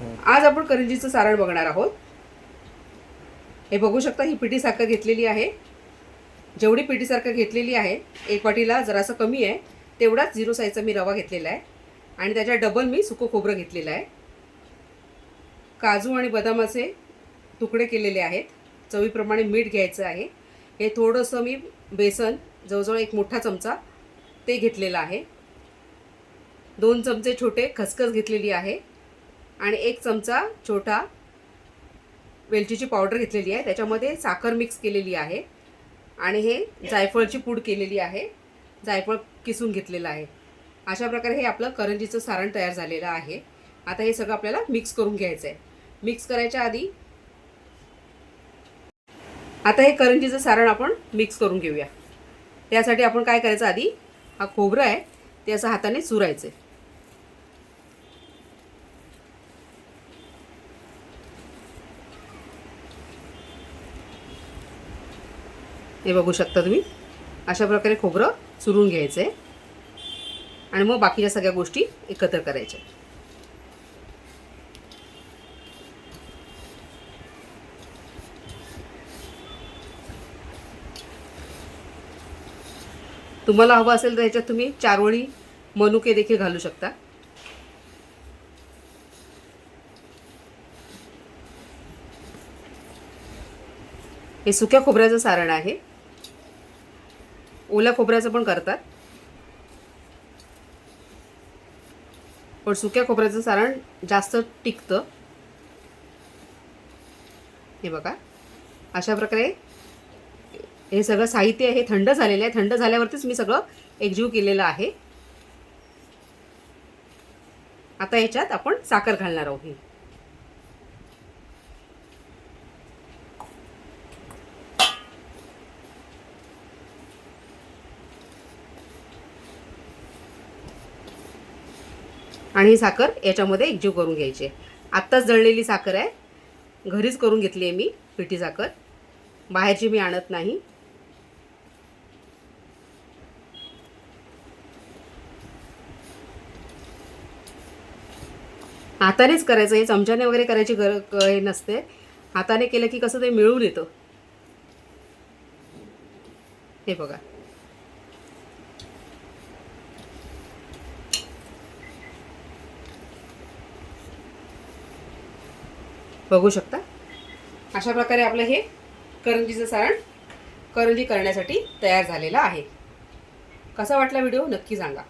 आज आपण करंजीचं सारण बघणार आहोत. हे बघू शकता ही पिठी साखर घेतलेली आहे. जेवढी पिठी साखर घेतलेली आहे एक वाटीला जरासं कमी आहे तेवढाच झिरो साईजचा मी रवा घेतलेला आहे. आणि त्याच्या डबल मी सुकं खोबरं घेतलेलं आहे. काजू आणि बदामाचे तुकडे केलेले आहेत. चवीप्रमाणे मीठ घ्यायचं आहे. हे थोडंसं मी बेसन जवळजवळ एक मोठा चमचा ते घेतलेलं आहे. दोन चमचे छोटे खसखस घेतलेली आहे. आणि एक चमचा छोटा वेलचीची पावडर घेतलेली आहे. त्याच्यामध्ये साखर मिक्स केलेली आहे. आणि हे जायफळची पूड केलेली आहे. जायफळ किसून घेतलेलं आहे. अशा प्रकारे हे आपलं करंजीचं सारण तयार झालेलं आहे. आता हे सगळं आपल्याला मिक्स करून घ्यायचं आहे मिक्स करायच्या आधी आता हे करंजीचं सारण आपण मिक्स करून घेऊया. त्यासाठी आपण काय करायचं आधी? हा खोबरं आहे. ते असं हाताने चुरायचं आहे हे बघू शकता तुम्ही. अशा प्रकारे खोबरं चुरून घ्यायचं आहे आणि मग बाकीच्या सगळ्या गोष्टी एकत्र करायच्या. तुम्हाला हवं असेल तर ह्याच्यात तुम्ही चारोळी मनुके देखील घालू शकता. हे सुक्या खोबऱ्याचं सारण आहे. ओल्या खोबऱ्याचं पण करतात. पण सुक्या खोबऱ्याचं सारण जास्त टिकतं. हे बघा. अशा प्रकारे हे सगळं साहित्य हे थंड झालेलं आहे. थंड झाल्यावरतीच मी सगळं एकजीव केलेलं आहे. आता याच्यात आपण साखर घालणार आहोत. आणि ही साखर याच्यामध्ये एकजीव करून घ्यायची आहे. आत्ताच जळलेली साखर आहे. घरीच करून घेतली आहे मी पिठी साखर. बाहेरची मी आणत नाही. हातानेच करायचं हे चमच्याने वगैरे करायची गर हे नसते. हाताने केलं की कसं ते मिळून येतं. हे बघा. बघू शकता. अशा प्रकारे आपलं हे करंजीचं सारण करंजी करण्यासाठी तयार झालेलं आहे. कसा वाटला व्हिडिओ? नक्की सांगा.